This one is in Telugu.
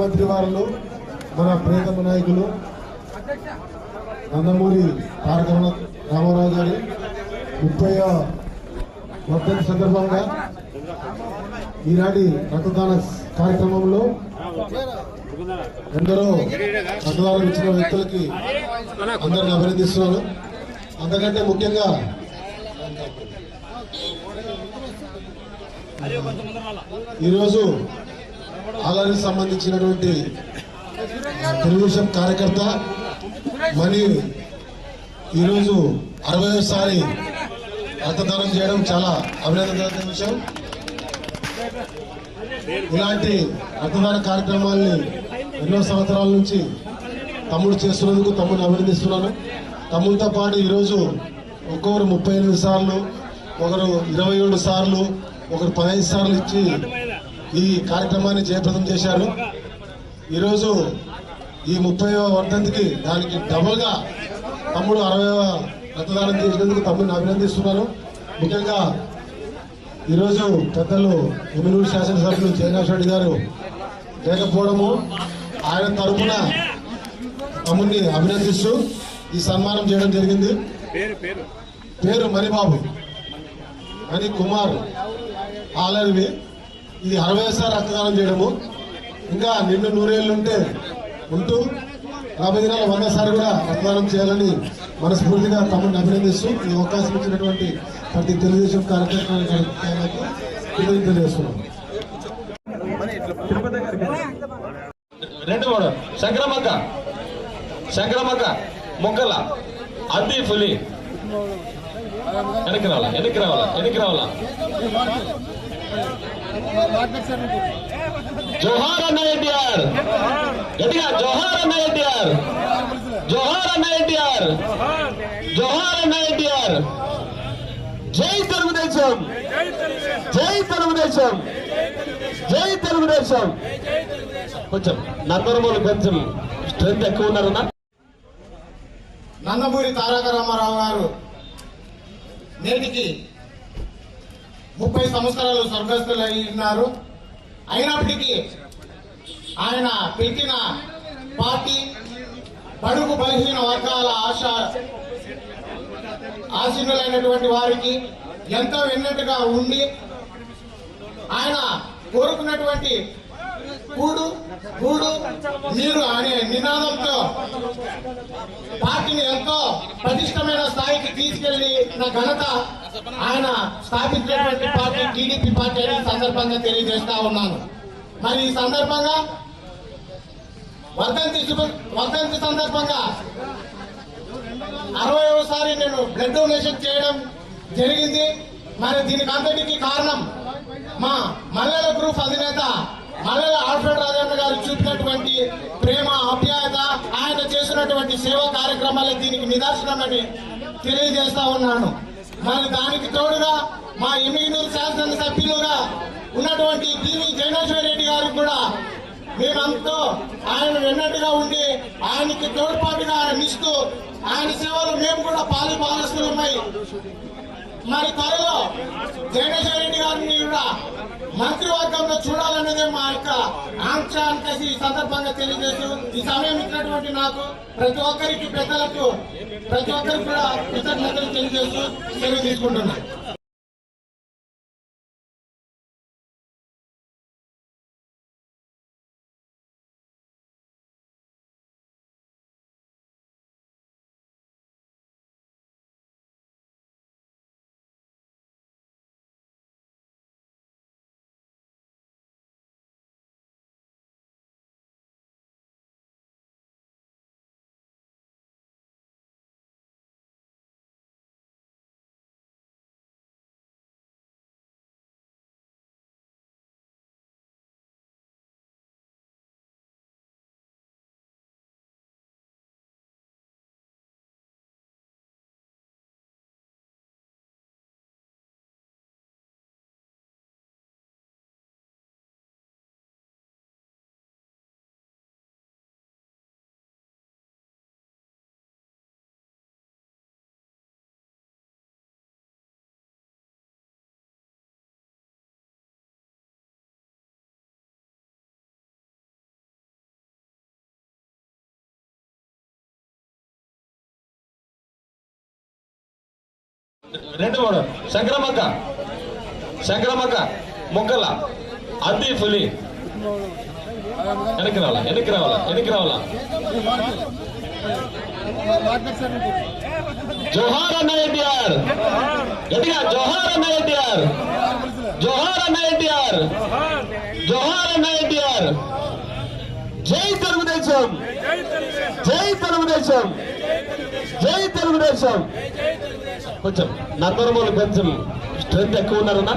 మంత్రి వారిలో మన ప్రియతమ నాయకులు నందమూరి తారక రామారావు గారి ముప్పై వర్ధంతి సందర్భంగా ఈనాటి రక్తదాన కార్యక్రమంలో ఎందరో రక్తదానం ఇచ్చిన వ్యక్తులకి అందరిని అభినందిస్తున్నాను. అంతకంటే ముఖ్యంగా ఈరోజు ఆలయానికి సంబంధించినటువంటి తెలుగుదేశం కార్యకర్త మరి ఈరోజు అరవైసారి రక్తదానం చేయడం చాలా అభినందన విషయం. ఇలాంటి రక్తదాన కార్యక్రమాల్ని ఎన్నో సంవత్సరాల నుంచి తమ్ముడు చేస్తున్నందుకు తమ్ముడిని అభినందిస్తున్నాను. తమ్ముడితో పాటు ఈరోజు ఒక్కొక్కరు ముప్పై ఎనిమిది సార్లు ఒకరు ఇరవై ఏడు సార్లు ఒకరు పదహైదు సార్లు ఇచ్చి ఈ కార్యక్రమాన్ని జయప్రదం చేశారు. ఈరోజు ఈ ముప్పై వర్ధంతికి దానికి డబుల్గా తమ్ముడు అరవై రక్తదానం చేసినందుకు తమ్ముడిని అభినందిస్తున్నాను ముఖ్యంగా ఈరోజు పెద్దలు ఎమ్మెల్యే శాసనసభ్యులు జయనాథ్ రెడ్డి గారు లేకపోవడము ఆయన తరఫున తమ్ముడిని అభినందిస్తూ ఈ సన్మానం చేయడం జరిగింది. పేరు మణిబాబు మణి కుమార్ ఆలరివి. ఇది అరవై సార్ రక్తదానం చేయడము. ఇంకా నిండు నూరేళ్ళు ఉంటే ఉంటూ యాభై దినాల వంద సార్లు కూడా రక్తదానం చేయాలని మనస్ఫూర్తిగా తమను అభినందిస్తూ ఈ అవకాశం ఇచ్చినటువంటి ప్రతి తెలుగుదేశం కార్యక్రమానికి తెలియజేస్తున్నాం. చేస్తున్నాం రెండు మూడు. శంకరమ్మక్క. శంకరమ్మక్క మొక్కల. అద్ది పులి వెనక్కి రావాలా? వెనక్కి రావాలా? వెనక్కి రావాలా? జోహార్ అన్న ఎన్టీఆర్. గట్టిగా జోహార్ అన్న ఎన్టీఆర్. జోహార్ అన్న ఎన్టీఆర్. జోహార్ అన్న ఎన్టీఆర్. జై తెలుగుదేశం. జై తెలుగుదేశం. జై తెలుగుదేశం. కొంచెం నందరమూలు కొంచెం స్ట్రెంత్ ఎక్కువ ఉన్నారన్నా. నందమూరి తారక రామారావు గారు నేటికి ముప్పై సంవత్సరాలు స్వర్గస్థులు అయి ఉన్నారు అయినప్పటికీ ఆయన పెట్టిన పార్టీ బడుగు బలహీన వర్గాల ఆశ ఆశీనులైనటువంటి వారికి ఎంతో విన్నట్టుగా ఉండి ఆయన కోరుకున్నటువంటి కూడు కూడు నీరు అనే నినాదంతో పార్టీని ఎంతో పటిష్టమైన స్థాయికి తీసుకెళ్ళి నా ఘనత ఆయన స్థాపించినటువంటి పార్టీ టీడీపీ పార్టీ అని సందర్భంగా తెలియజేస్తా ఉన్నాను. మరి ఈ సందర్భంగా వర్ధంతి వర్ధంతి సందర్భంగా అరవైసారి నేను బ్లడ్ డొనేషన్ చేయడం జరిగింది. మరి దీనికి అంతటికి కారణం మా మల్లెల గ్రూప్ అధినేత మల్లెల ఆల్ఫ్రెడ్ రాజన్న గారు చూపినటువంటి ప్రేమ ఆప్యాయత ఆయన చేసినటువంటి సేవా కార్యక్రమాలే దీనికి నిదర్శనమని తెలియజేస్తా ఉన్నాను. మరి దానికి తోడుగా మా ఎమ్మిగనూరు శాసన సభ్యులుగా ఉన్నటువంటి టీవీ జగనేశ్వర రెడ్డి గారికి కూడా మేమంతా ఆయన విన్నట్టుగా ఉండి ఆయనకి తోడ్పాటుగా ఆయన ఇస్తూ ఆయన సేవలు మేము కూడా పాలి పాలస్తులమై మరి త్వరలో జగనేశ్వర రెడ్డి గారిని మంత్రివర్గంలో చూడాలన్నదే మా యొక్క ఆంక్ష అని కలిసి ఈ సందర్భంగా తెలియజేస్తూ ఈ సమయం ఇచ్చినటువంటి నాకు ప్రతి ఒక్కరికి పెద్దలకు ప్రతి ఒక్కరికి కూడా కృతజ్ఞతలు తెలియజేస్తూ సెలవు తీసుకుంటున్నాను. రెండు మూడు. శంకరమ్మక్క. శంకరమ్మక్క మొక్కల. అద్ది పులి వెనక్కి రావాలా? వెనక్కి రావాలా? వెనక్కి రావాలా? జోహార్ అన్న ఎన్టీఆర్. గట్టిగా జోహార్ అన్న ఎన్టీఆర్. జోహార్ అన్న ఎన్టీఆర్. జోహార్ అన్న ఎన్టీఆర్. జై తెలుగుదేశం. జై తెలుగుదేశం. జై తెలుగుదేశం. కొంచెం నందరమూలు కొంచెం స్ట్రెంత్ ఎక్కువ ఉన్నారన్నా.